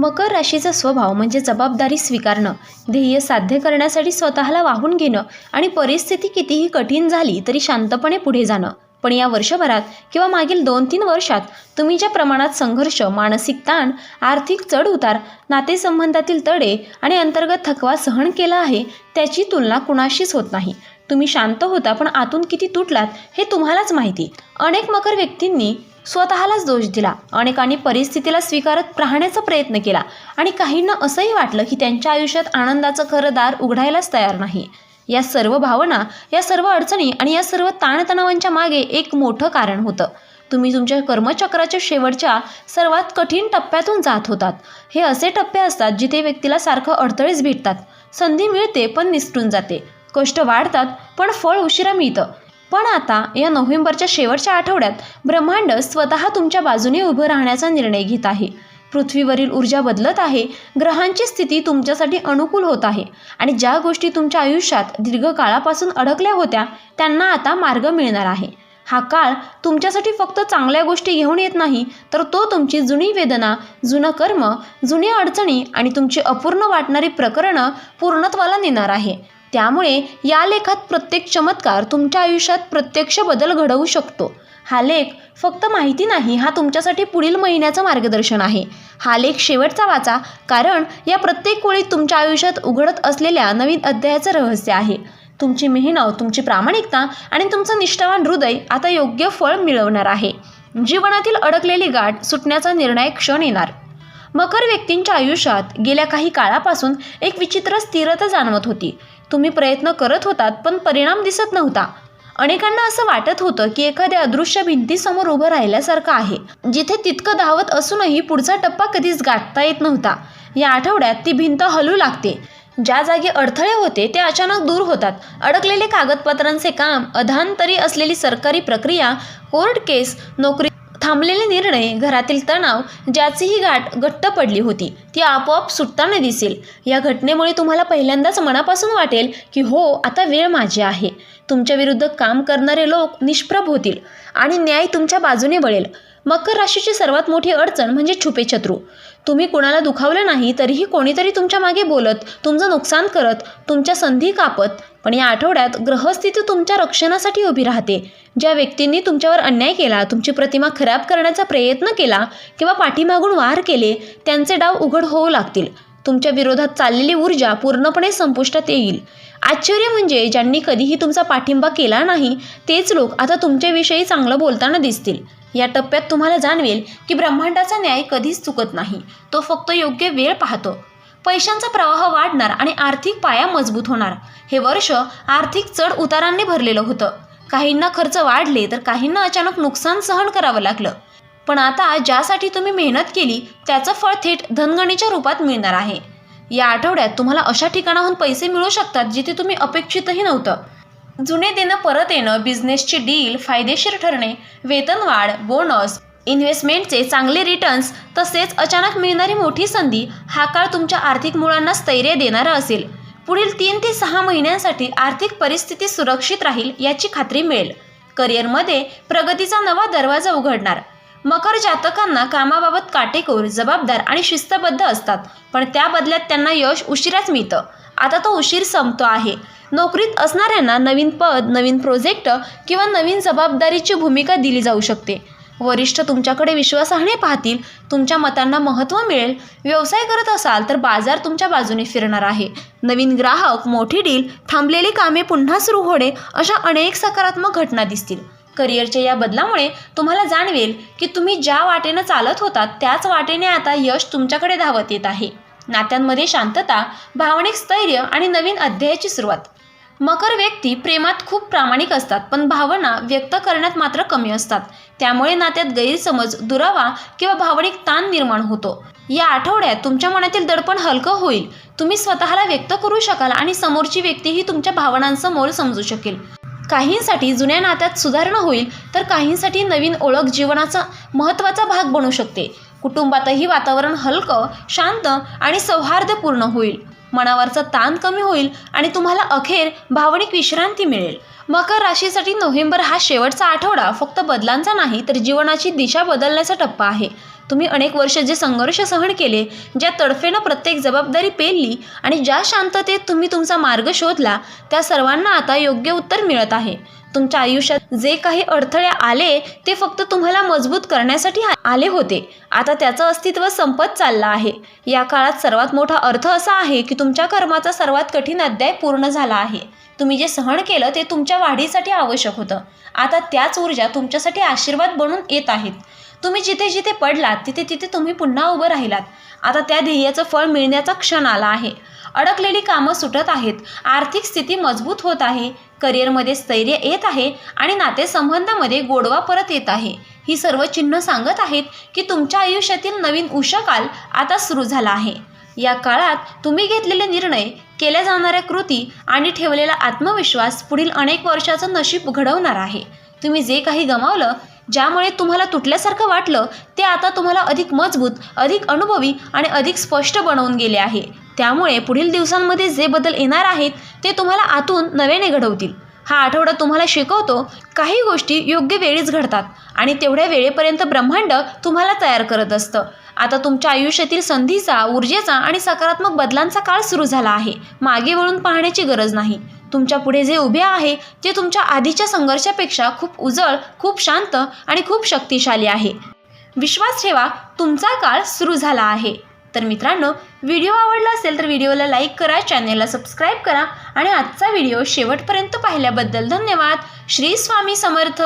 मकर राशीचा स्वभाव म्हणजे जबाबदारी स्वीकारणं ध्येय साध्य करण्यासाठी स्वतःला वाहून घेणं आणि परिस्थिती कितीही कठीण झाली तरी शांतपणे पुढे जाणं. पण या वर्षभरात किंवा मागील दोन तीन वर्षात तुम्ही ज्या प्रमाणात संघर्ष मानसिक ताण आर्थिक चढउतार नातेसंबंधातील तडे आणि अंतर्गत थकवा सहन केला आहे त्याची तुलना कुणाशीच होत नाही. तुम्ही शांत होता पण आतून किती तुटलात हे तुम्हालाच माहिती. अनेक मकर व्यक्तींनी स्वतःलाच दोष दिला. अनेकांनी परिस्थितीला स्वीकारत राहण्याचा प्रयत्न केला. आणि काहींना असंही वाटलं की त्यांच्या आयुष्यात आनंदाचं खरं दार उघडायलाच तयार नाही. या सर्व भावना या सर्व अडचणी आणि या सर्व ताणतणावांच्या मागे एक मोठं कारण होतं. तुम्ही तुमच्या कर्मचक्राच्या शेवटच्या सर्वात कठीण टप्प्यातून जात होतात. हे असे टप्पे असतात जिथे व्यक्तीला सारखं अडथळेच भेटतात. संधी मिळते पण निसटून जाते. कष्ट वाढतात पण फळ उशिरा मिळतं. पण आता या नोव्हेंबरच्या शेवटच्या आठवड्यात ब्रह्मांड स्वतः तुमच्या बाजूने उभं राहण्याचा निर्णय घेत आहे. पृथ्वीवरील ऊर्जा बदलत आहे ग्रहांची स्थिती तुमच्यासाठी अनुकूल होत आहे आणि ज्या गोष्टी तुमच्या आयुष्यात दीर्घकाळापासून अडकल्या होत्या त्यांना आता मार्ग मिळणार आहे. हा काळ तुमच्यासाठी फक्त चांगल्या गोष्टी घेऊन येत नाही तर तो तुमची जुनी वेदना जुनं कर्म जुन्या अडचणी आणि तुमची अपूर्ण वाटणारी प्रकरणं पूर्णत्वाला नेणार आहे. त्यामुळे या लेखात प्रत्येक चमत्कार तुमच्या आयुष्यात प्रत्यक्ष बदल घडवू शकतो. हा लेख फक्त माहिती नाही हा तुमच्यासाठी पुढील महिन्याचं मार्गदर्शन आहे. हा लेख शेवटचा वाचा कारण या प्रत्येक ओळीत तुमच्या आयुष्यात उघडत असलेल्या नवीन अध्यायाचं रहस्य आहे. तुमची मेहनत तुमची प्रामाणिकता आणि तुमचं निष्ठावान हृदय आता योग्य फळ मिळवणार आहे. जीवनातील अडकलेली गाठ सुटण्याचा निर्णायक क्षण येणार. मकर व्यक्तींच्या आयुष्यात गेल्या काही काळापासून एक विचित्र स्थिरता जाणवत होती. तुम्ही प्रयत्न करत होतात पण परिणाम दिसत नव्हता. अनेकांना असं वाटत होतं की एखाद्या अदृश्य भिंतीसमोर उभं राहिल्यासारखं आहे जिथे तितकं धावत असूनही पुढचा टप्पा कधीच गाठता येत नव्हता. या आठवड्यात ती भिंत हलू लागते. ज्या जागी अडथळे होते ते अचानक दूर होतात. अडकलेले कागदपत्रांचे काम अधांतरी असलेली सरकारी प्रक्रिया कोर्ट केस नोकरी थांबलेले निर्णय घरातील तणाव ज्याची ही गाठ घट्ट पडली होती ती आपोआप सुटताना दिसेल. या घटनेमुळे तुम्हाला पहिल्यांदाच मनापासून वाटेल की हो आता वेळ माझी आहे. तुमच्या विरुद्ध काम करणारे लोक निष्प्रभ होतील आणि न्याय तुमच्या बाजूने वळेल. मकर राशीची सर्वात मोठी अडचण म्हणजे छुपे शत्रू. तुम्ही कुणाला दुखावलं नाही तरीही कोणीतरी तुमच्या मागे बोलत तुमचं नुकसान करत तुमच्या संधी कापत पण या आठवड्यात ग्रहस्थिती तुमच्या रक्षणासाठी उभी राहते. ज्या व्यक्तींनी तुमच्यावर अन्याय केला तुमची प्रतिमा खराब करण्याचा प्रयत्न केला किंवा पाठीमागून वार केले त्यांचे डाव उघड होऊ लागतील. तुमच्या विरोधात चाललेली ऊर्जा पूर्णपणे संपुष्टात येईल. आश्चर्य म्हणजे ज्यांनी कधीही तुमचा पाठिंबा केला नाही तेच लोक आता तुमच्याविषयी चांगलं बोलताना दिसतील. या टप्प्यात तुम्हाला जाणवेल की ब्रह्मांडाचा न्याय कधीच चुकत नाही. तो फक्त योग्य वेळ पाहतो. पैशांचा प्रवाह वाढणार आणि आर्थिक पाया मजबूत होणार. हे वर्ष आर्थिक चढ उतारांनी भरलेलं होतं. काहींना खर्च वाढले तर काहींना अचानक नुकसान सहन करावं लागलं. पण आता ज्यासाठी तुम्ही मेहनत केली त्याचं फळ थेट धनगणीच्या रूपात मिळणार आहे. या आठवड्यात तुम्हाला अशा ठिकाणाहून पैसे मिळू शकतात जिथे तुम्ही अपेक्षितही नव्हतं. जुने देणं परत येणं बिझनेसची डील फायदेशीर ठरणे वेतनवाढ बोनस इन्व्हेस्टमेंटचे चांगले रिटर्न्स तसेच अचानक मिळणारी मोठी संधी हा काळ तुमच्या आर्थिक मुळांना स्थैर्य देणारा असेल. पुढील तीन ते सहा महिन्यांसाठी आर्थिक परिस्थिती सुरक्षित राहील याची खात्री मिळेल. करिअरमध्ये प्रगतीचा नवा दरवाजा उघडणार. मकर जातकांना कामाबाबत काटेकोर जबाबदार आणि शिस्तबद्ध असतात पण त्या बदल्यात त्यांना यश उशिराच मिळतं. आता तो उशीर संपतो आहे. नोकरीत असणाऱ्यांना नवीन पद नवीन प्रोजेक्ट किंवा नवीन जबाबदारीची भूमिका दिली जाऊ शकते. वरिष्ठ तुमच्याकडे विश्वासाने पाहतील तुमच्या मतांना महत्त्व मिळेल. व्यवसाय करत असाल तर बाजार तुमच्या बाजूने फिरणार आहे. नवीन ग्राहक मोठी डील थांबलेली कामे पुन्हा सुरू होणे अशा अनेक सकारात्मक घटना दिसतील. करिअरच्या या बदलामुळे तुम्हाला जाणवेल की तुम्ही ज्या वाटेनं चालत होतात त्याच वाटेने आता यश तुमच्याकडे धावत येत आहे. नात्यांमध्ये शांतता भावनिक स्थैर्य आणि नवीन अध्यायाची सुरुवात. मकर व्यक्ती प्रेमात खूप प्रामाणिक असतात पण भावना व्यक्त करण्यात मात्र कमी असतात. त्यामुळे नात्यात गैरसमज दुरावा किंवा भावनिक ताण निर्माण होतो. या आठवड्यात तुमच्या मनातील दडपण हलकं होईल. तुम्ही स्वतःला व्यक्त करू शकाल आणि समोरची व्यक्तीही तुमच्या भावनांचं मोल समजू शकेल. काहींसाठी जुन्या नात्यात सुधारणा होईल तर काहींसाठी नवीन ओळख जीवनाचा महत्त्वाचा भाग बनू शकते. कुटुंबातही वातावरण हलकं शांत आणि सौहार्दपूर्ण होईल. मनावरचा ताण कमी होईल आणि तुम्हाला अखेर भावनिक विश्रांती मिळेल. मकर राशीसाठी नोव्हेंबर हा शेवटचा आठवडा. फक्त बदलांचा नाही तर जीवनाची दिशा बदलण्याचा टप्पा आहे. तुम्ही अनेक वर्ष जे संघर्ष सहन केले ज्या तडफेनं प्रत्येक जबाबदारी पेलली आणि ज्या शांततेत तुम्ही तुमचा मार्ग शोधला त्या सर्वांना आता योग्य उत्तर मिळत आहे. तुमच्या आयुष्यात जे काही अडथळे आले ते फक्त तुम्हाला मजबूत करण्यासाठी आले होते. आता त्याचं अस्तित्व संपत चाललं आहे. या काळात सर्वात मोठा अर्थ असा आहे की तुमच्या कर्माचा सर्वात कठीण अध्याय पूर्ण झाला आहे. तुम्ही जे सहन केलं ते तुमच्या वाढीसाठी आवश्यक होतं. आता त्याच ऊर्जा तुमच्यासाठी आशीर्वाद बनून येत आहेत. तुम्ही जिथे जिथे पडलात तिथे तिथे तुम्ही पुन्हा उभं राहिलात. आता त्या ध्येयाचं फळ मिळण्याचा क्षण आला आहे. अडकलेली कामं सुटत आहेत. आर्थिक स्थिती मजबूत होत आहे. करिअरमध्ये स्थैर्य येत आहे आणि नातेसंबंधामध्ये गोडवा परत येत आहे. ही सर्व चिन्ह सांगत आहेत की तुमच्या आयुष्यातील नवीन उषाकाल आता सुरू झाला आहे. या काळात तुम्ही घेतलेले निर्णय केल्या जाणाऱ्या कृती आणि ठेवलेला आत्मविश्वास पुढील अनेक वर्षाचं नशीब घडवणार आहे. तुम्ही जे काही गमावलं ज्यामुळे तुम्हाला तुटल्यासारखं वाटलं ते आता तुम्हाला अधिक मजबूत अधिक अनुभवी आणि अधिक स्पष्ट बनवून गेले आहे. त्यामुळे पुढील दिवसांमध्ये जे बदल येणार आहेत ते तुम्हाला आतून नव्याने घडवतील. हा आठवडा तुम्हाला शिकवतो काही गोष्टी योग्य वेळीच घडतात आणि तेवढ्या वेळेपर्यंत ब्रह्मांड तुम्हाला तयार करत असतं. आता तुमच्या आयुष्यातील संधीचा ऊर्जेचा आणि सकारात्मक बदलांचा काळ सुरू झाला आहे. मागे वळून पाहण्याची गरज नाही. तुमच्यापुढे जे उभे आहे ते तुमच्या आधीच्या संघर्षापेक्षा खूप उजळ खूप शांत आणि खूप शक्तिशाली आहे. विश्वास ठेवा तुमचा काळ सुरू झाला आहे. तर मित्रांनो व्हिडिओ आवडला असेल तर व्हिडिओला लाईक करा चॅनेलला सबस्क्राईब करा आणि आजचा व्हिडिओ शेवटपर्यंत पाहिल्याबद्दल धन्यवाद. श्री स्वामी समर्थ.